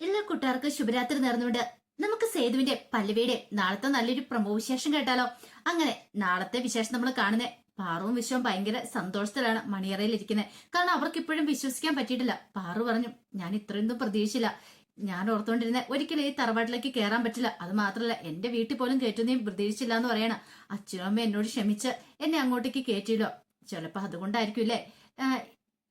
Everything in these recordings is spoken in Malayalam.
എല്ലാ കൂട്ടുകാർക്ക് ശുഭരാത്രി നേർന്നുകൊണ്ട് നമുക്ക് സേതുവിന്റെ പല്ലവിയുടെ നാളത്തെ നല്ലൊരു പ്രമോ വിശേഷം കേട്ടാലോ? അങ്ങനെ നാളത്തെ വിശേഷം നമ്മൾ കാണുന്നത് പാറുവും വിശ്വവും ഭയങ്കര സന്തോഷത്തിലാണ് മണിയറയിൽ ഇരിക്കുന്നത് കാരണം അവർക്ക് ഇപ്പോഴും വിശ്വസിക്കാൻ പറ്റിയിട്ടില്ല. പാറു പറഞ്ഞു ഞാൻ ഇത്രയൊന്നും പ്രതീക്ഷിച്ചില്ല. ഞാൻ ഓർത്തുകൊണ്ടിരുന്ന ഒരിക്കലും ഈ തറവാട്ടിലേക്ക് കയറാൻ പറ്റില്ല. അത് മാത്രമല്ല എന്റെ വീട്ടിൽ പോലും കയറ്റുന്നേയും പ്രതീക്ഷിച്ചില്ല എന്ന് പറയണം. അച്ഛനും അമ്മ എന്നോട് ക്ഷമിച്ച് എന്നെ അങ്ങോട്ടേക്ക് കയറ്റിയില്ലോ ചിലപ്പോ അതുകൊണ്ടായിരിക്കും ഇല്ലേ?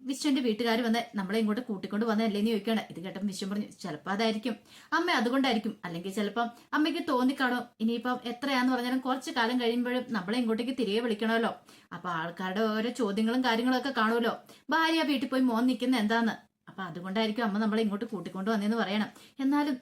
വിശ്വന്റെ വീട്ടുകാർ വന്ന് നമ്മളെ ഇങ്ങോട്ട് കൂട്ടിക്കൊണ്ട് വന്നതല്ലേന്ന് ചോദിക്കുകയാണ്. ഇത് കേട്ടപ്പോൾ വിശ്വം പറഞ്ഞു ചിലപ്പോൾ അതായിരിക്കും. അമ്മ അതുകൊണ്ടായിരിക്കും. അല്ലെങ്കിൽ ചിലപ്പം അമ്മയ്ക്ക് തോന്നിക്കാണോ. ഇനിയിപ്പം എത്രയാന്ന് പറഞ്ഞാലും കുറച്ച് കാലം കഴിയുമ്പോഴും നമ്മളെ ഇങ്ങോട്ടേക്ക് തിരികെ വിളിക്കണമല്ലോ. അപ്പൊ ആൾക്കാരുടെ ഓരോ ചോദ്യങ്ങളും കാര്യങ്ങളൊക്കെ കാണുമല്ലോ. ഭാര്യ വീട്ടിൽ പോയി മോൻ നിൽക്കുന്ന എന്താന്ന്? അപ്പൊ അതുകൊണ്ടായിരിക്കും അമ്മ നമ്മളെ ഇങ്ങോട്ട് കൂട്ടിക്കൊണ്ട് വന്നതെന്ന് പറയണം. എന്നാലും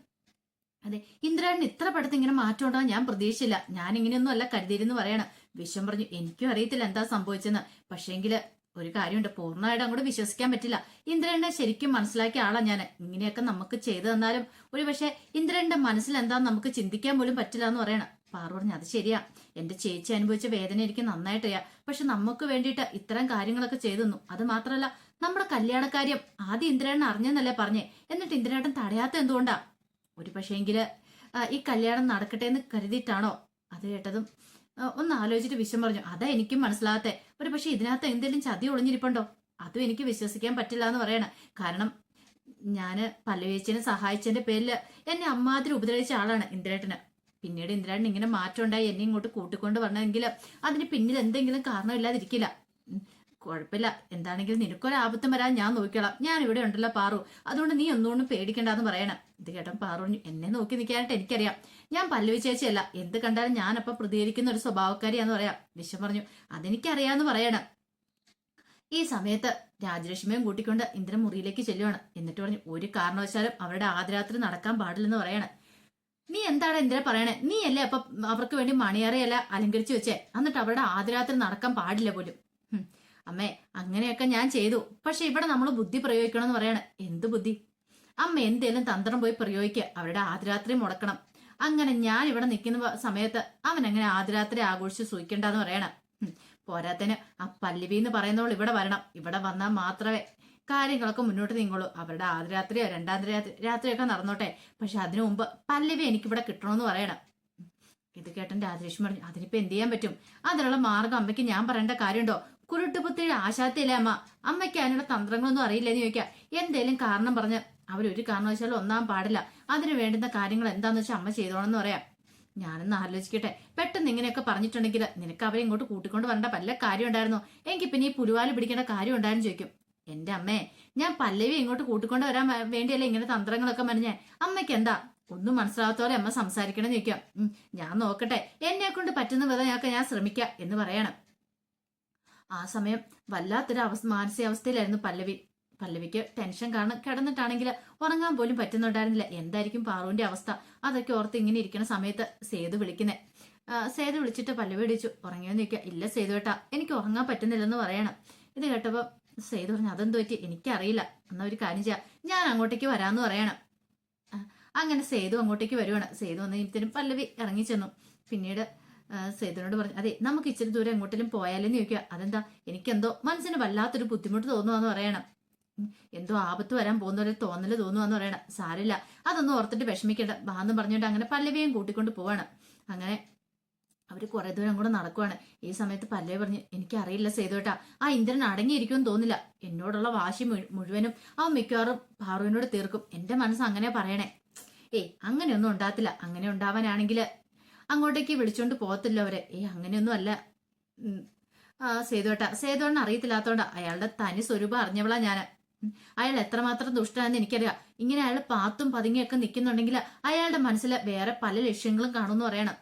അതെ ഇന്ദ്രാണിന് ഇത്ര പടത്ത് ഇങ്ങനെ മാറ്റം ഞാൻ പ്രതീക്ഷിച്ചില്ല. ഞാൻ ഇങ്ങനെയൊന്നും അല്ല കരുതിയിരുന്നു പറയണം. വിശ്വം പറഞ്ഞു എനിക്കും അറിയത്തില്ല എന്താ സംഭവിച്ചെന്ന്. പക്ഷേങ്കിൽ ഒരു കാര്യമുണ്ട്. പൂർണമായിട്ട് അങ്ങോട്ട് വിശ്വസിക്കാൻ പറ്റില്ല. ഇന്ദ്രനെ ശരിക്കും മനസ്സിലാക്കിയ ആളാ ഞാൻ ഇങ്ങനെയൊക്കെ നമുക്ക് ചെയ്തു തന്നാലും ഒരു പക്ഷെ ഇന്ദ്രന്റെ മനസ്സിൽ എന്താന്ന് നമുക്ക് ചിന്തിക്കാൻ പോലും പറ്റില്ല എന്ന് പറയണം. പാറു പറഞ്ഞു അത് ശരിയാ. എന്റെ ചേച്ചി അനുഭവിച്ച വേദന എനിക്ക് നന്നായിട്ടറിയാം. പക്ഷെ നമുക്ക് വേണ്ടിയിട്ട് ഇത്തരം കാര്യങ്ങളൊക്കെ ചെയ്തു തന്നു അത് മാത്രമല്ല നമ്മുടെ കല്യാണക്കാര്യം ആദ്യം ഇന്ദ്രേട്ടൻ അറിഞ്ഞെന്നല്ലേ പറഞ്ഞേ. എന്നിട്ട് ഇന്ദ്രേട്ടൻ തടയാത്ത എന്തുകൊണ്ടാ? ഒരു പക്ഷേങ്കിൽ ഈ കല്യാണം നടക്കട്ടെ എന്ന് കരുതിയിട്ടാണോ? അത് കേട്ടതും ഒന്ന് ആലോചിച്ചിട്ട് വിഷം പറഞ്ഞു. അതാ എനിക്കും മനസ്സിലാകത്തെ ഒരു പക്ഷെ ഇതിനകത്ത് എന്തെങ്കിലും ചതി ഒളിഞ്ഞിരിപ്പുണ്ടോ? അതും എനിക്ക് വിശ്വസിക്കാൻ പറ്റില്ല എന്ന് പറയണം. കാരണം ഞാൻ പല്ലവേച്ചനെ സഹായിച്ചതിന്റെ പേരിൽ എന്നെ അമ്മാതിരി ഉപദ്രവിച്ച ആളാണ് ഇന്ദ്രേട്ടന്. പിന്നീട് ഇന്ദ്രേട്ടൻ ഇങ്ങനെ മാറ്റം ഉണ്ടായി എന്നെ ഇങ്ങോട്ട് കൂട്ടിക്കൊണ്ട് വരണമെങ്കിൽ അതിന് പിന്നിൽ എന്തെങ്കിലും കാരണമില്ലാതിരിക്കില്ല. കുഴപ്പമില്ല. എന്താണെങ്കിലും നിനക്കൊരാപത്തും വരാൻ ഞാൻ നോക്കിക്കോളാം. ഞാൻ ഇവിടെ ഉണ്ടല്ലോ പാറു. അതുകൊണ്ട് നീ ഒന്നുകൊണ്ടും പേടിക്കണ്ടെന്ന് പറയണം. ഇത് കേട്ടോ പാറു എന്നെ നോക്കി നിൽക്കാനായിട്ട് എനിക്കറിയാം. ഞാൻ പല്ലവി ചേച്ചിയല്ല. എന്ത് കണ്ടാലും ഞാനപ്പം പ്രതികരിക്കുന്ന ഒരു സ്വഭാവക്കാരിയാന്ന് പറയാം. വിശ്വം പറഞ്ഞു അതെനിക്കറിയാന്ന് പറയണം. ഈ സമയത്ത് രാജലക്ഷ്മിയും കൂട്ടിക്കൊണ്ട് ഇന്ദ്രൻ മുറിയിലേക്ക് ചെല്ലുവാണ്. എന്നിട്ട് പറഞ്ഞു ഒരു കാരണവശാലും അവരുടെ ആദരാത്രി നടക്കാൻ പാടില്ലെന്ന് പറയണം. നീ എന്താണ് ഇന്ദ്ര പറയണേ? നീ അല്ലേ അപ്പൊ അവർക്ക് വേണ്ടി മണിയറയല്ല അലങ്കരിച്ചു വെച്ചേ? എന്നിട്ട് അവരുടെ ആദ്യരാത്രി നടക്കാൻ പാടില്ല പോലും. അമ്മേ അങ്ങനെയൊക്കെ ഞാൻ ചെയ്തു. പക്ഷെ ഇവിടെ നമ്മൾ ബുദ്ധി പ്രയോഗിക്കണം എന്ന് പറയണേ. എന്ത് ബുദ്ധി? അമ്മ എന്തേലും തന്ത്രം പോയി പ്രയോഗിക്കുക അവരുടെ ആദ്യരാത്രി മുടക്കണം. അങ്ങനെ ഞാൻ ഇവിടെ നിൽക്കുന്ന സമയത്ത് അവൻ അങ്ങനെ ആദ്യരാത്രി ആഘോഷിച്ച് സൂയിക്കണ്ടെന്ന് പറയണം. പോരാത്തന് ആ പല്ലവി എന്ന് പറയുന്നവൾ ഇവിടെ വരണം. ഇവിടെ വന്നാൽ മാത്രമേ കാര്യങ്ങളൊക്കെ മുന്നോട്ട് നീങ്ങുള്ളൂ. അവരുടെ ആദ്യരാത്രിയോ രണ്ടാം രാത്രി രാത്രിയൊക്കെ നടന്നോട്ടെ. പക്ഷെ അതിനു മുമ്പ് പല്ലവി എനിക്കിവിടെ കിട്ടണമെന്ന് പറയണം. ഇത് കേട്ടൻ രാജേഷ് പറഞ്ഞു അതിനിപ്പോ എന്ത് ചെയ്യാൻ പറ്റും? അതിനുള്ള മാർഗം അമ്മയ്ക്ക് ഞാൻ പറയേണ്ട കാര്യമുണ്ടോ? കുരുട്ടുപുത്തിയുടെ ആശാത്തിയില്ലേ അമ്മ? അമ്മയ്ക്ക് അതിനുള്ള തന്ത്രങ്ങളൊന്നും അറിയില്ലെന്ന് ചോദിക്കാം. എന്തേലും കാരണം പറഞ്ഞ് അവരൊരു കാരണവശാലും ഒന്നാൻ പാടില്ല. അതിന് വേണ്ടുന്ന കാര്യങ്ങൾ എന്താന്ന് വെച്ചാൽ അമ്മ ചെയ്തോളെന്ന് പറയാം. ഞാനൊന്ന് ആലോചിക്കട്ടെ. പെട്ടെന്ന് ഇങ്ങനെയൊക്കെ പറഞ്ഞിട്ടുണ്ടെങ്കിൽ നിനക്ക് അവരെ ഇങ്ങോട്ട് കൂട്ടിക്കൊണ്ട് വരേണ്ട വല്ല കാര്യം ഉണ്ടായിരുന്നു? എനിക്ക് പിന്നെ ഈ പുലുവാൽ പിടിക്കേണ്ട കാര്യം ഉണ്ടായിരുന്നു ചോദിക്കും. എന്റെ അമ്മേ ഞാൻ പല്ലവി ഇങ്ങോട്ട് കൂട്ടിക്കൊണ്ട് വരാൻ വേണ്ടിയല്ലേ ഇങ്ങനെ തന്ത്രങ്ങളൊക്കെ മനഞ്ഞേ അമ്മയ്ക്ക് എന്താ? ഒന്നും മനസ്സിലാകാത്തോലെ അമ്മ സംസാരിക്കണം ചോദിക്കാം. ഞാൻ നോക്കട്ടെ. എന്നെ കൊണ്ട് പറ്റുന്ന വിധം ഞാൻ ശ്രമിക്കാം എന്ന് പറയണം. ആ സമയം വല്ലാത്തൊരു അവസ്ഥ മാനസികാവസ്ഥയിലായിരുന്നു പല്ലവി. പല്ലവിക്ക് ടെൻഷൻ കാരണം കിടന്നിട്ടാണെങ്കിൽ ഉറങ്ങാൻ പോലും പറ്റുന്നുണ്ടായിരുന്നില്ല. എന്തായിരിക്കും പാറുവിന്റെ അവസ്ഥ? അതൊക്കെ ഓർത്ത് ഇങ്ങനെ ഇരിക്കുന്ന സമയത്ത് സേതു വിളിക്കുന്നേ. സേതു വിളിച്ചിട്ട് പല്ലവി ഇടിച്ചു. ഉറങ്ങിയെന്ന് ചോദിക്കുക. ഇല്ല സേതു ഏട്ടാ എനിക്ക് ഉറങ്ങാൻ പറ്റുന്നില്ലെന്ന് പറയണം. ഇത് കേട്ടപ്പോൾ സേതു പറഞ്ഞു അതെന്ത് പറ്റി? എനിക്കറിയില്ല. എന്നാ ഒരു കാര്യം ചെയ്യാം. ഞാൻ അങ്ങോട്ടേക്ക് വരാമെന്ന് പറയണം. അങ്ങനെ സേതു അങ്ങോട്ടേക്ക് വരുവാണ്. സേതു വന്നതിനും പല്ലവി ഇറങ്ങി ചെന്നു. പിന്നീട് ആ, സേതുവിനോട് പറഞ്ഞു അതെ നമുക്ക് ഇച്ചിരി ദൂരം എങ്ങോട്ടെങ്കിലും പോയാലെന്ന് ചോദിക്കുക. അതെന്താ? എനിക്കെന്തോ മനസ്സിന് വല്ലാത്തൊരു ബുദ്ധിമുട്ട് തോന്നുവാന്ന് പറയണം. എന്തോ ആപത്ത് വരാൻ പോകുന്ന ഒരു തോന്നൽ തോന്നുവാന്ന് പറയണം. സാരില്ല അതൊന്നും ഓർത്തിട്ട് വിഷമിക്കേണ്ട. ബാന്ന് പറഞ്ഞുകൊണ്ട് അങ്ങനെ പല്ലവിയും കൂട്ടിക്കൊണ്ട് പോവാണ്. അങ്ങനെ അവർ കുറേ ദൂരം കൂടെ നടക്കുവാണ്. ഈ സമയത്ത് പല്ലവി പറഞ്ഞു എനിക്കറിയില്ല സേതുവേട്ടാ. ആ ഇന്ദ്രൻ അടങ്ങിയിരിക്കുമെന്ന് തോന്നില്ല എന്നോടുള്ള വാശി മുഴുവനും ആ മിക്കവാറും പാറുവിനോട് തീർക്കും. എന്റെ മനസ്സ് അങ്ങനെ പറയണേ. ഏയ് അങ്ങനെയൊന്നും ഉണ്ടാകത്തില്ല. അങ്ങനെ ഉണ്ടാവാനാണെങ്കിൽ അങ്ങോട്ടേക്ക് വിളിച്ചോണ്ട് പോകത്തില്ല അവരെ. ഏ അങ്ങനെയൊന്നും അല്ല. സേതുവേട്ട സേതുവേട്ടൻ അറിയത്തില്ലാത്തോണ്ട അയാളുടെ തനി സ്വരൂപം അറിഞ്ഞവളാ ഞാൻ അയാൾ എത്രമാത്രം ദുഷ്ടനാണെന്ന് എനിക്കറിയാം. ഇങ്ങനെ അയാൾ പാത്തും പതുങ്ങിയൊക്കെ നിൽക്കുന്നുണ്ടെങ്കിൽ അയാളുടെ മനസ്സിൽ വേറെ പല ലക്ഷ്യങ്ങളും കാണുമെന്ന് പറയണം.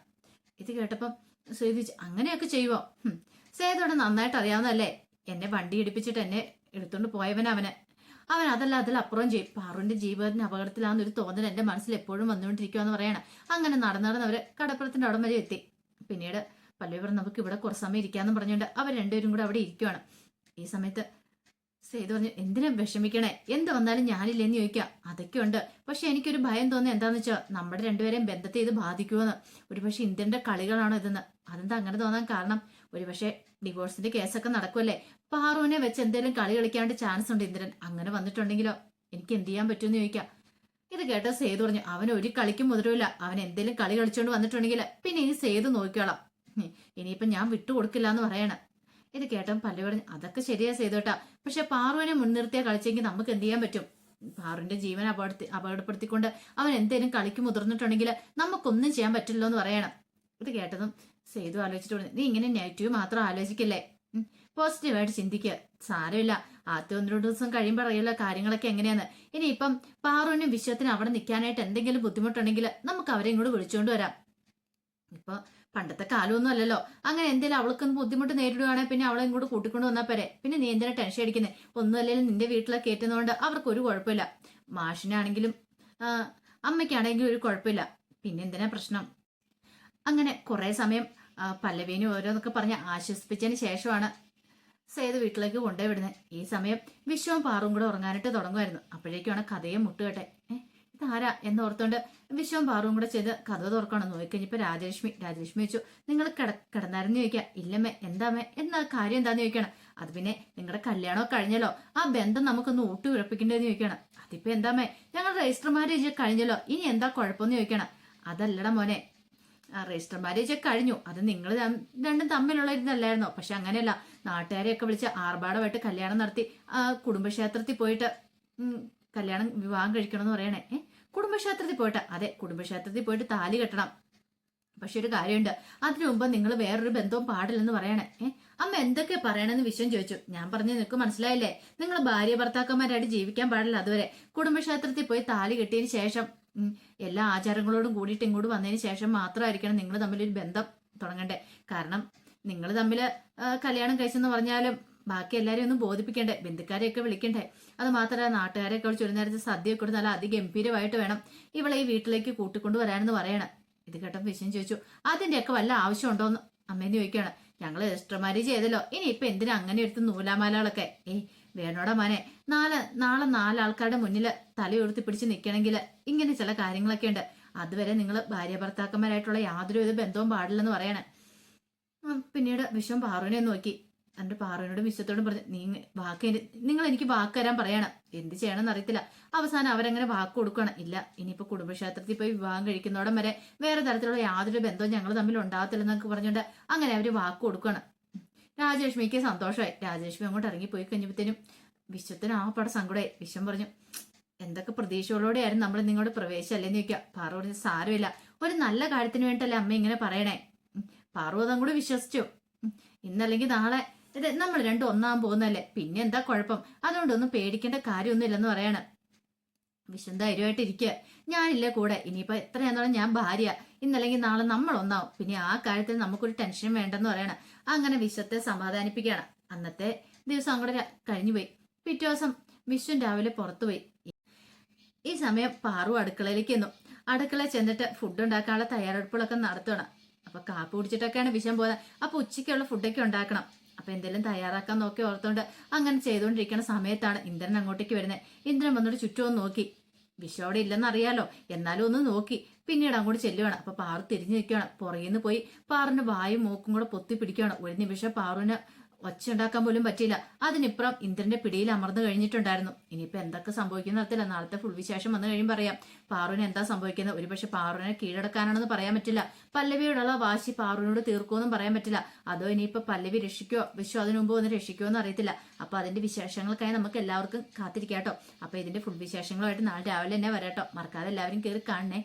ഇത് കേട്ടപ്പം സേതു അങ്ങനെയൊക്കെ ചെയ്യുമോ ഹും. നന്നായിട്ട് അറിയാവുന്നതല്ലേ? എന്നെ വണ്ടി ഇടിപ്പിച്ചിട്ട് എന്നെ എടുത്തോണ്ട് പോയവനവന് അവൻ അതല്ല അതിലപ്പുറം ചെയ്യും പാറുവിന്റെ ജീവിതത്തിന് അപകടത്തിലാണെന്ന് ഒരു തോന്നൽ എന്റെ മനസ്സിൽ എപ്പോഴും വന്നുകൊണ്ടിരിക്കുകയെന്ന് പറയണം. അങ്ങനെ നടന്ന് നടന്ന് അവർ കടപ്പുറത്തിന്റെ അവിടം വരെ എത്തി. പിന്നീട് പല്ലവി നമുക്ക് ഇവിടെ കുറച്ച് സമയം ഇരിക്കാന്ന് പറഞ്ഞുകൊണ്ട് അവർ രണ്ടുപേരും കൂടെ അവിടെ ഇരിക്കുവാണ്. ഈ സമയത്ത് സേതു പറഞ്ഞു എന്തിനാ വിഷമിക്കണേ? എന്ത് വന്നാലും ഞാനില്ലെന്ന് ചോദിക്കാം അതൊക്കെ ഉണ്ട്. പക്ഷെ എനിക്കൊരു ഭയം തോന്നുന്നത് എന്താന്ന് വെച്ചാൽ നമ്മുടെ രണ്ടുപേരെയും ബന്ധത്തെ ഇത് ബാധിക്കുമെന്ന് ഒരുപക്ഷെ ഇന്ത്യന്റെ കളികളാണോ ഇതെന്ന്. അതെന്താ അങ്ങനെ തോന്നാൻ കാരണം? ഒരുപക്ഷെ ഡിവോഴ്സിന്റെ കേസൊക്കെ നടക്കുമല്ലേ പാറുവിനെ വെച്ച് എന്തെങ്കിലും കളി കളിക്കാണ്ട് ചാൻസ് ഉണ്ട് ഇന്ദ്രൻ. അങ്ങനെ വന്നിട്ടുണ്ടെങ്കിലോ? എനിക്ക് എന്ത് ചെയ്യാൻ പറ്റുമെന്ന് ചോദിക്കാം. ഇത് കേട്ടോ കേട്ട സേതു പറഞ്ഞു അവൻ ഒരു കളിക്കും മുതലില്ല അവൻ എന്തെങ്കിലും കളി കളിച്ചോണ്ട് വന്നിട്ടുണ്ടെങ്കിൽ പിന്നെ ഇനി സേതു നോക്കിക്കോളാം. ഇനിയിപ്പം ഞാൻ വിട്ടുകൊടുക്കില്ല എന്ന് പറയണം. ഇത് കേട്ടൻ പല്ലു പറഞ്ഞു അതൊക്കെ ശരിയാ സേതുട്ടാ പക്ഷെ പാറുവിനെ മുൻനിർത്തിയാ കളിച്ചെങ്കിൽ നമുക്ക് എന്ത് ചെയ്യാൻ പറ്റും? പാറുവിന്റെ ജീവൻ അപകടത്തി അപകടപ്പെടുത്തിക്കൊണ്ട് അവൻ എന്തേലും കളിക്ക് മുതിർന്നിട്ടുണ്ടെങ്കിൽ നമുക്കൊന്നും ചെയ്യാൻ പറ്റില്ലോ എന്ന് പറയണം. ഇത് കേട്ടതും സേതു ആലോചിച്ചിട്ട് പറഞ്ഞു നീ ഇങ്ങനെ നെഗറ്റീവ് മാത്രം ആലോചിക്കല്ലേ? പോസിറ്റീവായിട്ട് ചിന്തിക്കുക. സാരമില്ല. ആദ്യം ഒന്ന് രണ്ട് ദിവസം കഴിയുമ്പോൾ അറിയില്ല കാര്യങ്ങളൊക്കെ എങ്ങനെയാന്ന്. ഇപ്പം പാറുവിനും വിശ്വത്തിനും അവിടെ നിൽക്കാനായിട്ട് എന്തെങ്കിലും ബുദ്ധിമുട്ടുണ്ടെങ്കിൽ നമുക്ക് അവരെ ഇങ്ങോട്ട് വിളിച്ചുകൊണ്ട് വരാം. ഇപ്പൊ പണ്ടത്തെ കാലമൊന്നും അല്ലല്ലോ. അങ്ങനെ എന്തെങ്കിലും അവൾക്കൊന്നും ബുദ്ധിമുട്ട് നേരിടുകയാണെങ്കിൽ പിന്നെ അവളെ ഇങ്ങോട്ട് കൂട്ടിക്കൊണ്ട് വന്നാൽ പോരെ. പിന്നെ നീ എന്തിനാ ടെൻഷൻ അടിക്കുന്നത് ഒന്നും അല്ലെങ്കിൽ നിന്റെ വീട്ടിലെ കയറ്റുന്നതുകൊണ്ട് അവർക്ക് ഒരു കുഴപ്പമില്ല. മാഷിനാണെങ്കിലും അമ്മയ്ക്കാണെങ്കിലും ഒരു കുഴപ്പമില്ല. പിന്നെ എന്തിനാ പ്രശ്നം? അങ്ങനെ കുറെ സമയം പല്ലവീനും ഓരോന്നൊക്കെ പറഞ്ഞ് ആശ്വസിപ്പിച്ചതിന് ശേഷമാണ് സേതു വീട്ടിലേക്ക് കൊണ്ടുപോയി വിടുന്നത്. ഈ സമയം വിശ്വവും പാറും കൂടെ ഉറങ്ങാനായിട്ട് തുടങ്ങുമായിരുന്നു. അപ്പോഴേക്കുമാണ് കഥയെ മുട്ടുകട്ടെ. ഇതാരാ എന്ന് ഓർത്തോണ്ട് വിശ്വവും പാറും കൂടെ ചെയ്ത് കഥ തുറക്കണം. നോക്കിക്കഴിഞ്ഞപ്പോ രാജലക്ഷ്മി രാജലക്ഷ്മി ചോദിച്ചു നിങ്ങൾ കിട കിടന്നായിരുന്നു? ചോദിക്കാം. ഇല്ലമ്മേ എന്താമ്മേ? എന്നാ കാര്യം എന്താന്ന്? ചോദിക്കണം. അത് പിന്നെ നിങ്ങളുടെ കല്യാണം കഴിഞ്ഞല്ലോ. ആ ബന്ധം നമുക്കൊന്ന് ഊട്ടി ഉറപ്പിക്കേണ്ടതെന്ന് ചോദിക്കണം. അതിപ്പോ എന്താമേ ഞങ്ങൾ രജിസ്റ്റർ മാരേജ് കഴിഞ്ഞല്ലോ. ഇനി എന്താ കുഴപ്പമെന്ന്? ചോദിക്കണം. അതല്ലട മോനെ. ആ രജിസ്റ്റർ മാരേജ് കഴിഞ്ഞു. അത് നിങ്ങൾ രണ്ടും തമ്മിലുള്ള ഇരുന്നല്ലായിരുന്നോ പക്ഷെ അങ്ങനെയല്ല. നാട്ടുകാരെയൊക്കെ വിളിച്ച് ആർഭാടമായിട്ട് കല്യാണം നടത്തി. കുടുംബക്ഷേത്രത്തിൽ പോയിട്ട് കല്യാണം വിവാഹം കഴിക്കണം എന്ന് പറയണേ. ഏ? കുടുംബക്ഷേത്രത്തിൽ പോയിട്ട്. അതെ കുടുംബക്ഷേത്രത്തിൽ പോയിട്ട് താലി കെട്ടണം. പക്ഷെ ഒരു കാര്യമുണ്ട്. അതിനു മുമ്പ് നിങ്ങൾ വേറൊരു ബന്ധവും പാടില്ലെന്ന് പറയണേ. ഏ? അമ്മ എന്തൊക്കെ പറയണെന്ന് വിശ്വം ചോദിച്ചു. ഞാൻ പറഞ്ഞു നിനക്ക് മനസ്സിലായില്ലേ? നിങ്ങൾ ഭാര്യ ഭർത്താക്കന്മാരായിട്ട് ജീവിക്കാൻ പാടില്ല അതുവരെ. കുടുംബക്ഷേത്രത്തിൽ പോയി താലി കെട്ടിയതിന് ശേഷം എല്ലാ ആചാരങ്ങളോടും കൂടിയിട്ട് ഇങ്ങോട്ട് വന്നതിന് ശേഷം മാത്രമായിരിക്കണം നിങ്ങൾ തമ്മിലൊരു ബന്ധം തുടങ്ങണ്ടേ. കാരണം നിങ്ങൾ തമ്മിൽ കല്യാണം കഴിച്ചെന്ന് പറഞ്ഞാലും ബാക്കി എല്ലാവരെയും ഒന്ന് ബോധിപ്പിക്കണ്ടേ. ബന്ധുക്കാരെയൊക്കെ വിളിക്കണ്ടേ. അത് മാത്രമല്ല നാട്ടുകാരെയൊക്കെ വിളിച്ച് ഒരു നേരത്തെ സദ്യയൊക്കെ കൊടുത്ത് നല്ല അതിഗംഭീരമായിട്ട് വേണം. ഇവളെ ഈ വീട്ടിലേക്ക് കൂട്ടിക്കൊണ്ടു വരാനെന്ന് പറയണം. ഇത് കേട്ടപ്പോൾ വിഷയം ചോദിച്ചു അതിന്റെയൊക്കെ വല്ല ആവശ്യമുണ്ടോന്ന്? അമ്മേന്ന് ചോദിക്കുകയാണ് ഞങ്ങൾ രജിസ്റ്റർ ചെയ്തല്ലോ. ഇനി ഇപ്പൊ എന്തിനാ അങ്ങനെ എടുത്ത് നൂലാമാലകളൊക്കെ? ഏയ് വേണോടാ മോനെ. നാളെ നാളെ നാലാൾക്കാരുടെ മുന്നിൽ തലയുയർത്തി പിടിച്ച് നിൽക്കണമെങ്കിൽ ഇങ്ങനെ ചില കാര്യങ്ങളൊക്കെ ഉണ്ട്. അതുവരെ നിങ്ങൾ ഭാര്യ ഭർത്താക്കന്മാരായിട്ടുള്ള യാതൊരു വിധ ബന്ധവും പാടില്ലെന്ന് പറയണേ. പിന്നീട് വിശ്വം പാറുവിനെ നോക്കി. എന്നിട്ട് പാറുവിനോടും വിശ്വത്തോടും പറഞ്ഞു നീ വാക്ക് നിങ്ങൾ എനിക്ക് വാക്ക് തരാൻ പറയണം. എന്ത് ചെയ്യണമെന്ന് അറിയത്തില്ല. അവസാനം അവരങ്ങനെ വാക്ക് കൊടുക്കണം. ഇല്ല ഇനിയിപ്പോ കുടുംബക്ഷേത്രത്തിൽ പോയി വിവാഹം കഴിക്കുന്നോടം വരെ വേറെ തരത്തിലുള്ള യാതൊരു ബന്ധവും ഞങ്ങൾ തമ്മിൽ ഉണ്ടാകത്തില്ലെന്നൊക്കെ പറഞ്ഞുകൊണ്ട് അങ്ങനെ അവർ വാക്ക് കൊടുക്കണം. രാജലക്ഷ്മിക്ക് സന്തോഷമായി. രാജലക്ഷ്മി അങ്ങോട്ട് ഇറങ്ങിപ്പോയി കഴിഞ്ഞപ്പോഴത്തേനും വിശ്വത്തിന് ആ പട സങ്കടമായി. വിശ്വം പറഞ്ഞു എന്തൊക്കെ പ്രതീക്ഷകളോടെയായിരുന്നു നമ്മൾ നിങ്ങളുടെ പ്രവേശം അല്ലേന്ന് ചോദിക്കുക പാറു പറഞ്ഞു സാരമില്ല. ഒരു നല്ല കാര്യത്തിന് വേണ്ടിട്ടല്ലേ അമ്മ ഇങ്ങനെ പറയണേ. പാറു അതും കൂടി വിശ്വസിച്ചു. ഇന്നല്ലെങ്കിൽ നാളെ നമ്മൾ രണ്ടും ഒന്നാകാൻ പോകുന്നതല്ലേ. പിന്നെ എന്താ കുഴപ്പം? അതുകൊണ്ടൊന്നും പേടിക്കേണ്ട കാര്യമൊന്നുമില്ലെന്ന് പറയാണ്. വിശ്വം ധൈര്യമായിട്ട് ഞാനില്ല കൂടെ? ഇനിയിപ്പോ എത്രയാന്നോളം ഞാൻ ഭാര്യ. ഇന്നല്ലെങ്കിൽ നാളെ നമ്മൾ ഒന്നാവും പിന്നെ ആ കാര്യത്തിൽ നമുക്കൊരു ടെൻഷൻ വേണ്ടെന്ന് പറയണം. അങ്ങനെ വിശ്വത്തെ സമാധാനിപ്പിക്കുകയാണ് അന്നത്തെ ദിവസം അങ്ങോട്ട് കഴിഞ്ഞുപോയി. പിറ്റേ ദിവസം വിശ്വൻ രാവിലെ പുറത്തുപോയി. ഈ സമയം പാറു അടുക്കളയിലേക്ക് എന്നു അടുക്കള ചെന്നിട്ട് ഫുഡ് ഉണ്ടാക്കാനുള്ള തയ്യാറെടുപ്പുകളൊക്കെ നടത്തണം അപ്പൊ കാപ്പ് കുടിച്ചിട്ടൊക്കെയാണ് വിഷം പോയത്. അപ്പൊ ഉച്ചയ്ക്കുള്ള ഫുഡൊക്കെ ഉണ്ടാക്കണം. അപ്പൊ എന്തെങ്കിലും തയ്യാറാക്കാൻ നോക്കി ഓർത്തോണ്ട് അങ്ങനെ ചെയ്തുകൊണ്ടിരിക്കുന്ന സമയത്താണ് ഇന്ദ്രൻ അങ്ങോട്ടേക്ക് വരുന്നത് ഇന്ദ്രൻ വന്നിട്ട് ചുറ്റും നോക്കി. വിഷം അവിടെ ഇല്ലെന്ന് അറിയാലോ എന്നാലും ഒന്ന് നോക്കി. പിന്നീട് അങ്ങോട്ട് ചെല്ലുവാണ്. അപ്പൊ പാറു തിരിഞ്ഞു നിൽക്കുകയാണ് പുറകിൽ നിന്ന് പോയി പാറിന് വായും മൂക്കും കൂടെ പൊത്തി പിടിക്കുകയാണ് ഒരു നിമിഷം പാറുവിന് ഒച്ച ഉണ്ടാക്കാൻ പോലും പറ്റിയില്ല. അതിനിപ്പുറം ഇന്ദ്രന്റെ പിടിയിൽ അമർന്നു കഴിഞ്ഞിട്ടുണ്ടായിരുന്നു. ഇനിയിപ്പോ എന്തൊക്കെ സംഭവിക്കുന്ന അറിയത്തില്ല. നാളത്തെ ഫുൾ വിശേഷം വന്നു കഴിയുമ്പോൾ പറയാം പാറുവിന് എന്താ സംഭവിക്കുന്നത്? ഒരുപക്ഷെ പാറുവിനെ കീഴടക്കാനാണെന്ന് പറയാൻ പറ്റില്ല. പല്ലവിയോടുള്ള വാശി പാറുവിനോട് തീർക്കുമെന്നും പറയാൻ പറ്റില്ല. അതോ ഇനിയിപ്പോ പല്ലവി രക്ഷിക്കോ? വിശ്വ അതിനു മുമ്പ് ഒന്ന് രക്ഷിക്കോ എന്ന് അറിയത്തില്ല. അപ്പൊ അതിന്റെ വിശേഷങ്ങൾക്കായി നമുക്ക് എല്ലാവർക്കും കാത്തിരിക്കാട്ടോ. അപ്പൊ ഇതിന്റെ ഫുൾ വിശേഷങ്ങളുമായിട്ട് നാളെ രാവിലെ തന്നെ വരാട്ടോ. മറക്കാതെ എല്ലാവരും കയറി കാണണേ.